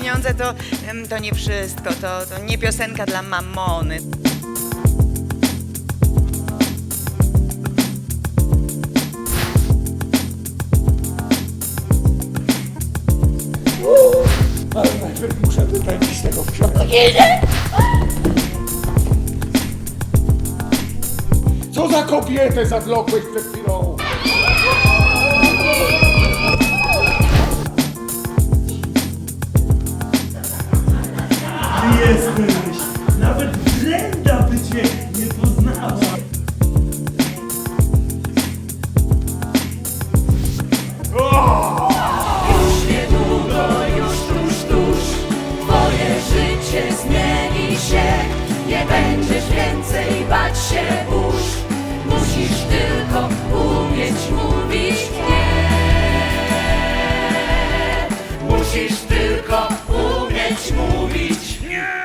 ale to, to nie wszystko, to, to nie piosenka dla mamony. Ale najpierw muszę wypędzić tego wsiaka. Co za kobietę zawlokłeś przed chwilą? jaki jesteś. Nawet Brenda by cię nie poznała. Już niedługo, już tuż, tuż Twoje życie zmieni się Nie będziesz więcej bać się burz Musisz tylko umieć mówić nie Musisz tylko mówić nie!